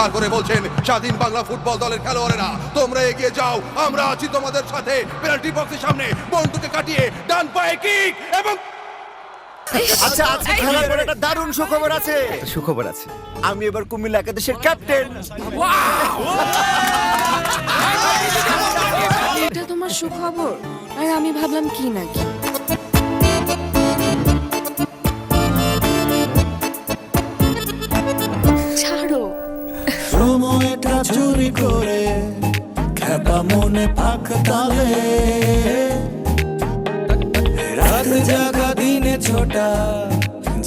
চিৎকার করে বলছেন স্বাধীন বাংলা ফুটবল দলের খেলোয়াড়েরা তোমরা এগিয়ে যাও আমরা আছি তোমাদের সাথে। পেনাল্টি বক্সের সামনে বন্ধুকে কাটিয়ে ডান পায়ে কিক এবং আচ্ছা আজকে খেলার পর একটা দারুণ সুখবর আছে। সুখবর আছে। আমি এবার কুমিল্লা একাদশের ক্যাপ্টেন। এটা তোমার সুখবর? আর আমি ভাবলাম কি নাকি? চুরি করে খেপা মনে পাক তালে। রাত জাগা দিনে ছোটা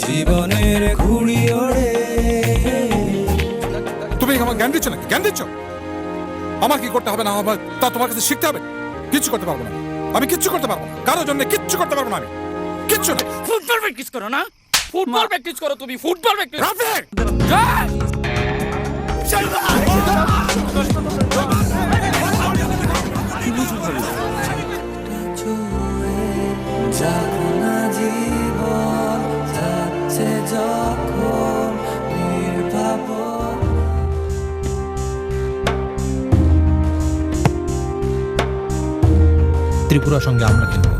জীবনের ঘুড়ি ওড়ে। তুমি আমার জ্ঞান দিচ্ছ নাকি? জ্ঞান দিচ্ছ? আমার কি করতে হবে না হবে? তা তোমার কাছে শিখতে হবে? কিচ্ছু করতে পারব না। আমি কিচ্ছু করতে পারব না। কারোর জন্য কিচ্ছু করতে পারব না আমি। কিচ্ছু না ফুটবল প্র্যাকটিস করো না। ফুটবল প্র্যাকটিস করো তুমি। ফুটবল প্র্যাকটিস রাফিক ত্রিপুরার সঙ্গে আমরা খেলব।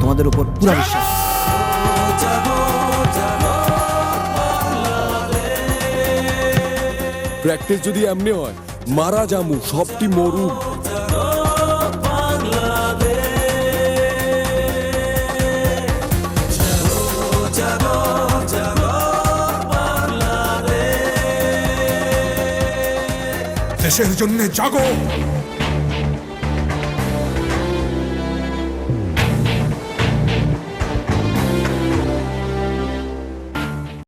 তোমাদের উপর পুরা বিশ্বাস। প্র্যাকটিস যদি এমনি হয় মারা জামু সবটি মরু দেশের জন্য জাগো।